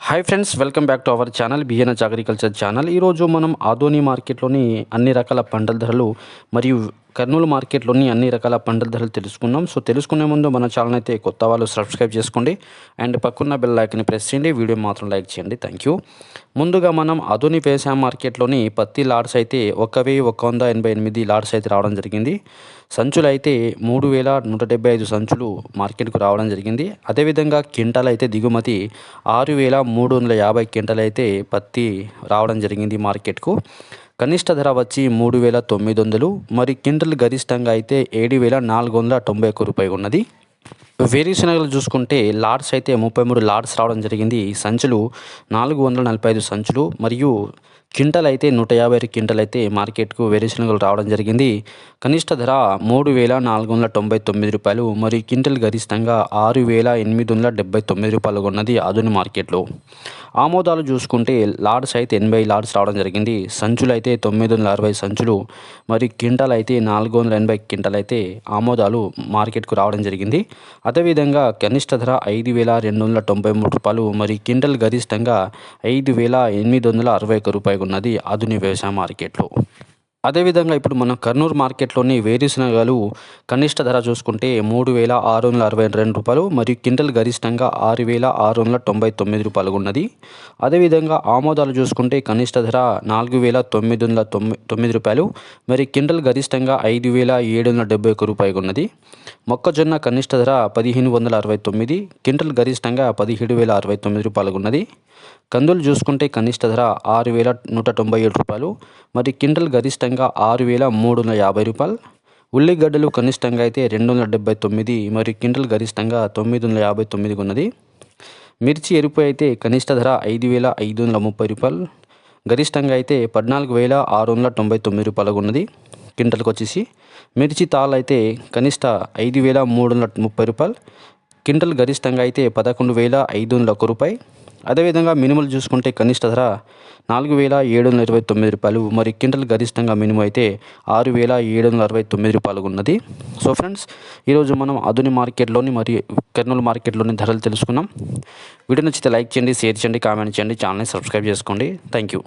Hi friends welcome back to our channel BNH agriculture channel ఈరోజు మనం ఆధోని మార్కెట్లోని అన్ని రకాల పంటల ధరలు మరియు కర్నూలు మార్కెట్లోని అన్ని రకాల పంటల ధరలు తెలుసుకుందాం. సో తెలుసుకునే ముందు మన ఛానల్ అయితే కొత్త వాళ్ళు సబ్స్క్రైబ్ చేసుకోండి. అండ్ పక్కన్న బెల్ లైక్ని ప్రెస్ చేయండి. వీడియో మాత్రం లైక్ చేయండి. థ్యాంక్ యూ ముందుగా మనం అధుని వ్యవసాయ మార్కెట్లోని పత్తి లాడ్స్ అయితే ఒక వెయ్యి ఒక వంద ఎనభై ఎనిమిది లాడ్స్ అయితే రావడం జరిగింది. సంచులు అయితే మూడు వేల నూట డెబ్బై ఐదు సంచులు మార్కెట్కు రావడం జరిగింది. అదేవిధంగా క్వింటాల్ అయితే దిగుమతి ఆరు వేల మూడు వందల యాభై క్వింటాల్ అయితే పత్తి రావడం జరిగింది మార్కెట్కు. కనిష్ట ధర వచ్చి మూడు వేల తొమ్మిది వందలు మరి క్వింటల్ గరిష్టంగా అయితే ఏడు వేల నాలుగు వందల తొంభై ఒక్క రూపాయి ఉన్నది. వేరుశనగలు చూసుకుంటే లాడ్స్ అయితే ముప్పై మూడు లాడ్స్ రావడం జరిగింది. సంచులు నాలుగు వందల నలభై ఐదు సంచులు మరియు క్వింటల్ అయితే నూట యాభై ఆరు క్వింటల్ అయితే మార్కెట్కు వేరుశనగలు రావడం జరిగింది. కనిష్ట ధర మూడు వేల నాలుగు వందల తొంభై తొమ్మిది రూపాయలు మరియు క్వింటల్ గరిష్టంగా ఆరు వేల ఎనిమిది వందల డెబ్బై తొమ్మిది రూపాయలు ఉన్నది ఆధునిక మార్కెట్లో. ఆమోదాలు చూసుకుంటే లాడ్స్ అయితే ఎనభై లాడ్స్ రావడం జరిగింది. సంచులు అయితే తొమ్మిది వందల అరవై సంచులు మరియు క్వింటల్ అయితే నాలుగు వందల ఎనభై క్వింటల్ అయితే ఆమోదాలు మార్కెట్కు రావడం జరిగింది. అదేవిధంగా కనిష్ట ధర ఐదు వేల రెండు వందల తొంభై మూడు రూపాయలు మరియు క్వింటల్ గరిష్టంగా ఐదు వేల ఎనిమిది వందల అరవై ఒక్క రూపాయలు ఉన్నది ఆధునిక వ్యవసాయ మార్కెట్లో. అదేవిధంగా ఇప్పుడు మనం కర్నూలు మార్కెట్లోని వేరుశనగలు కనిష్ట ధర చూసుకుంటే మూడు వేల ఆరు వందల అరవై రెండు రూపాయలు మరియు క్వింటల్ గరిష్టంగా ఆరు వేల ఆరు వందల తొంభై తొమ్మిది రూపాయలు ఉన్నది. అదేవిధంగా ఆమోదాలు చూసుకుంటే కనిష్ట ధర నాలుగు వేల తొమ్మిది వందల తొమ్మిది తొమ్మిది రూపాయలు మరి క్వింటల్ గరిష్టంగా ఐదు వేల ఏడు వందల డెబ్బై ఒక్క రూపాయలు ఉన్నది. మొక్కజొన్న కనిష్ట ధర పదిహేను వందల అరవై తొమ్మిది క్వింటల్ గరిష్టంగా పదిహేడు వేల అరవై తొమ్మిది రూపాయలు ఉన్నది. కందులు చూసుకుంటే కనిష్ట ధర ఆరు వేల నూట తొంభై ఏడు రూపాయలు మరి క్వింటల్ గరిష్టంగా ఆరు వేల మూడు వందల యాభై రూపాయలు. ఉల్లిగడ్డలు కనిష్టంగా అయితే రెండు వందల డెబ్బై తొమ్మిది మరియు క్వింటల్ గరిష్టంగా తొమ్మిది వందల యాభై తొమ్మిది ఉన్నది మిర్చి ఎరుపు అయితే కనిష్ట ధర ఐదు వేల ఐదు వందల ముప్పై రూపాయలు. గరిష్టంగా అయితే పద్నాలుగు వేల ఆరు వందల తొంభై తొమ్మిది రూపాయలుగా ఉన్నది క్వింటల్కి వచ్చేసి మిర్చి తాళ్ళు అయితే కనిష్ట ఐదు వేల మూడు వందల ముప్పై రూపాయలు. క్వింటల్ గరిష్టంగా అయితే పదకొండు వేల ఐదు వందల ఒక్క రూపాయి. అదేవిధంగా మినిమల్ చూసుకుంటే కనిష్ట ధర నాలుగు వేల ఏడు వందల ఇరవై తొమ్మిది రూపాయలు. మరి క్వింటల్ గరిష్టంగా మినిమం అయితే ఆరు వేల ఏడు వందల అరవై తొమ్మిది రూపాయలు ఉన్నది. సో ఫ్రెండ్స్ ఈరోజు మనం అదుని మార్కెట్లోని మరియు కర్నూలు మార్కెట్లోని ధరలు తెలుసుకున్నాం. వీడియో నచ్చితే లైక్ చేయండి షేర్ చేయండి కామెంట్ చేయండి ఛానల్ని సబ్స్క్రైబ్ చేసుకోండి. Thank you